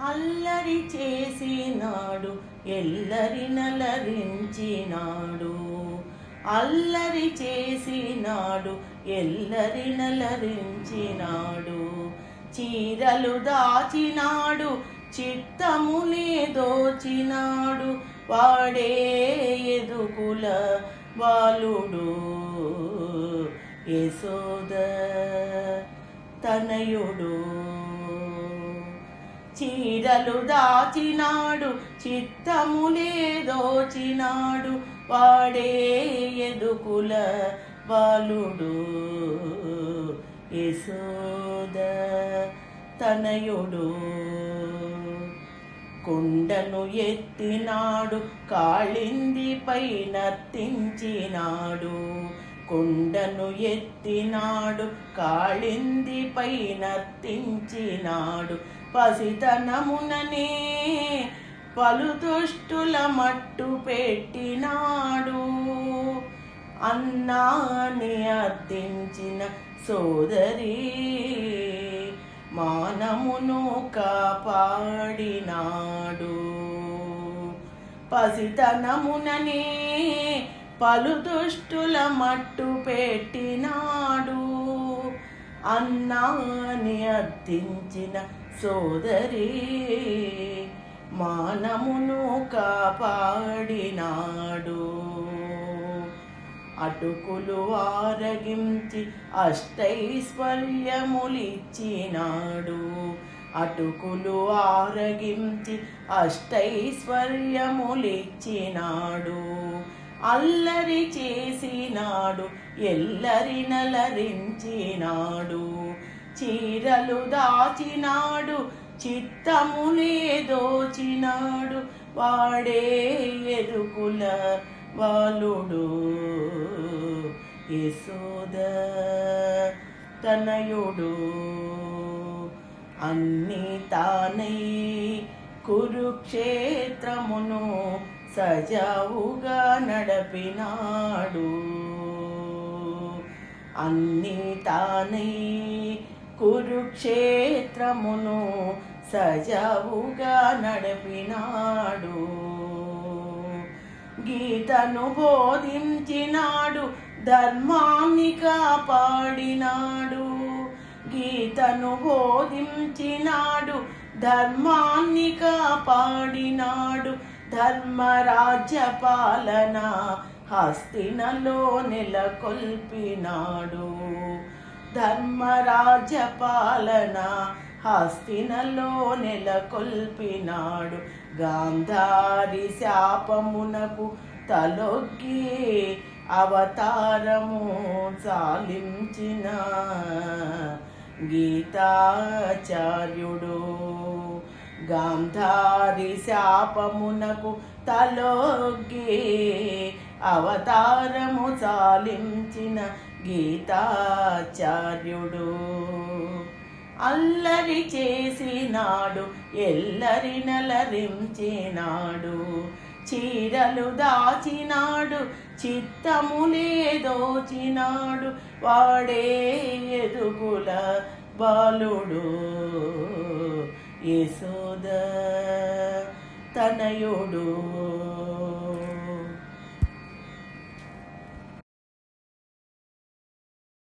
అల్లరి చేసినాడు ఎల్లరి నలరించినాడు. అల్లరి చేసినాడు ఎల్లరి నలరించినాడు. చీరలు దాచినాడు చిత్తములే దోచినాడు వాడే ఎదుకుల బాలుడు యశోద తనయుడు. చీరలు దాచినాడు చిత్తములే దోచినాడు వాడే ఎదుకుల బాలుడు. యశోద తనయుడు కుండను ఎత్తినాడు కాళింది కాళిందిపై నర్తించినాడు. కుండను ఎత్తినాడు కాళిందిపై నర్తించినాడు పసితనముననే పలు దుష్టుల మట్టు పెట్టినాడు. అన్నాని అర్థించిన సోదరి మానమును కాపాడినాడు. పసితనముననే పలు దుష్టుల మట్టు పెట్టినాడు. అన్నాని అర్థించిన సోదరి మానమును కాపాడినాడు. అటుకులు ఆరగించి అష్టైశ్వర్యములిచ్చినాడు. అటుకులు ఆరగించి అష్టైశ్వర్యములిచ్చినాడు. అల్లరి చేసినాడు ఎల్లరి నలరించినాడు. చీరలు దాచినాడు చిత్తములే దోచినాడు వాడే ఎరుకుల బాలుడు యశోద తనయుడు. అన్ని తానై కురుక్షేత్రమును సజావుగా నడపినాడు. అన్ని తానై కురుక్షేత్రమును సజావుగా నడిపినాడు. గీతను బోధించినాడు ధర్మాన్ని కాపాడినాడు. గీతను బోధించినాడు ధర్మాన్ని కాపాడినాడు. ధర్మరాజ్య పాలన హస్తినలో నెలకొల్పినాడు. ధర్మరాజ్య పాలన హస్తినలో నెలకొల్పినాడు. గాంధారి శాపమునకు తలొగ్గి అవతారము చాలించిన గీతాచార్యుడు. గాంధారి శాపమునకు తలొగ్గి అవతారము చాలించిన గీతాచార్యుడు. అల్లరి చేసినాడు ఎల్లరి నలరించినాడు. చీరలు దాచినాడు చిత్తములే దోచినాడు వాడే ఎదుగుల బాలుడు. യശോദ തനയോടോ